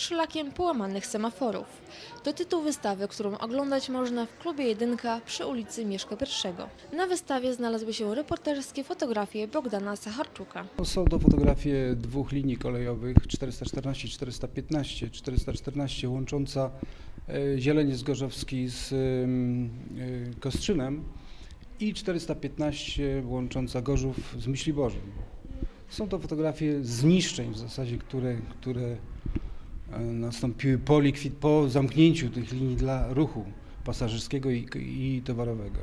Szlakiem połamanych semaforów. To tytuł wystawy, którą oglądać można w klubie Jedynka przy ulicy Mieszka I. Na wystawie znalazły się reporterskie fotografie Bogdana Sacharczuka. Są to fotografie dwóch linii kolejowych 414 415. 414 łącząca e, Zieleniec Gorzowski z e, Kostrzynem i 415 łącząca Gorzów z Myśliborzem. Są to fotografie zniszczeń w zasadzie, które, które nastąpiły po, likwid, po zamknięciu tych linii dla ruchu pasażerskiego i, i towarowego.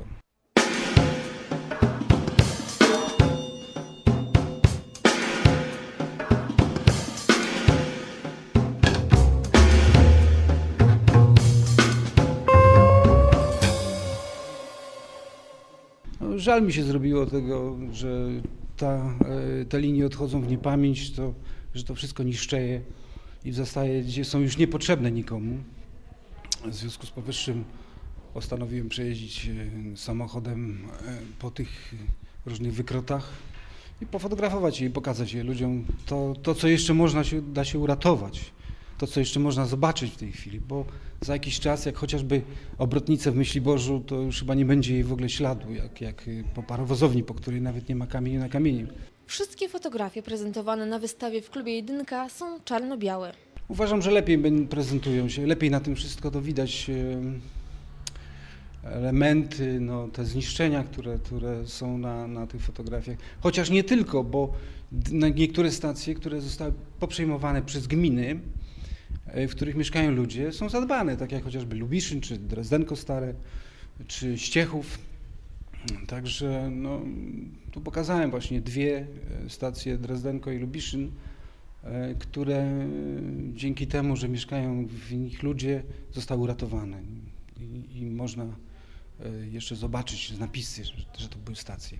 No, Żal mi się zrobiło tego, że ta, e, te linie odchodzą w niepamięć, to, że to wszystko niszczeje i w zasadzie są już niepotrzebne nikomu. W związku z powyższym postanowiłem przejeździć e, samochodem e, po tych różnych wykrotach i pofotografować je i pokazać je ludziom to, to co jeszcze można się, da się uratować, to co jeszcze można zobaczyć w tej chwili, bo za jakiś czas, jak chociażby obrotnicę w Myśliborzu, to już chyba nie będzie jej w ogóle śladu, jak, jak y, po parowozowni, po której nawet nie ma kamienia na kamieniu. Wszystkie fotografie prezentowane na wystawie w klubie Jedynka są czarno-białe. Uważam, że lepiej prezentują się, lepiej na tym wszystko to widać em, elementy, no, te zniszczenia, które, które są na, na tych fotografiach. Chociaż nie tylko, bo niektóre stacje, które zostały poprzejmowane przez gminy, e, w których mieszkają ludzie, są zadbane, tak jak chociażby Lubiszyn, czy Drezdenko Stare, czy Ściechów. Także no, tu pokazałem właśnie dwie e, stacje, Drezdenko i Lubiszyn, e, które e, dzięki temu, że mieszkają w nich ludzie, zostały uratowane. I, i można jeszcze zobaczyć napisy, że to były stacje.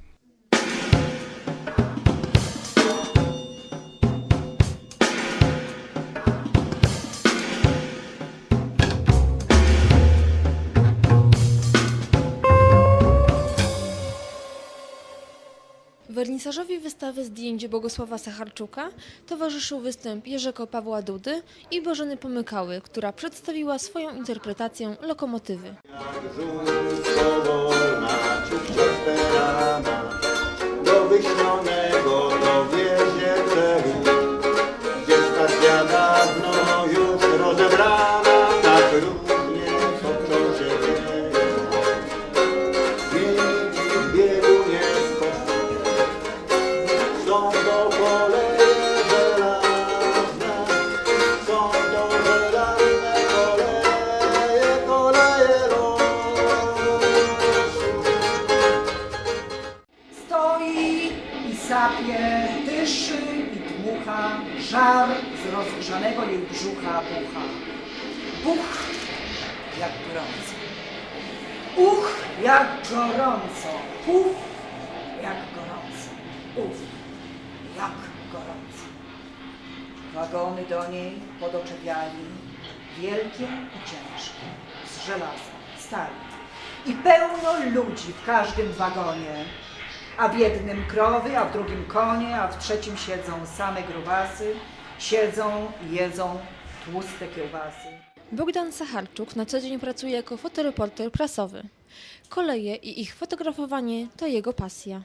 Wernisażowi wystawy zdjęć Bogosława Sacharczuka towarzyszył występ Jerzego Pawła Dudy i Bożeny Pomykały, która przedstawiła swoją interpretację lokomotywy. Są to są to koleje. Stoi i sapie, dyszy i dmucha, żar z rozgrzanego jej brzucha bucha. Buch jak gorąco. Uch jak gorąco. Uf jak gorąco. Uf jak gorąco. Wagony do niej podoczepiali, wielkie i ciężkie, z żelaza, stali. I pełno ludzi w każdym wagonie, a w jednym krowy, a w drugim konie, a w trzecim siedzą same grubasy, siedzą i jedzą tłuste kiełbasy. Bogdan Sacharczuk na co dzień pracuje jako fotoreporter prasowy. Koleje i ich fotografowanie to jego pasja.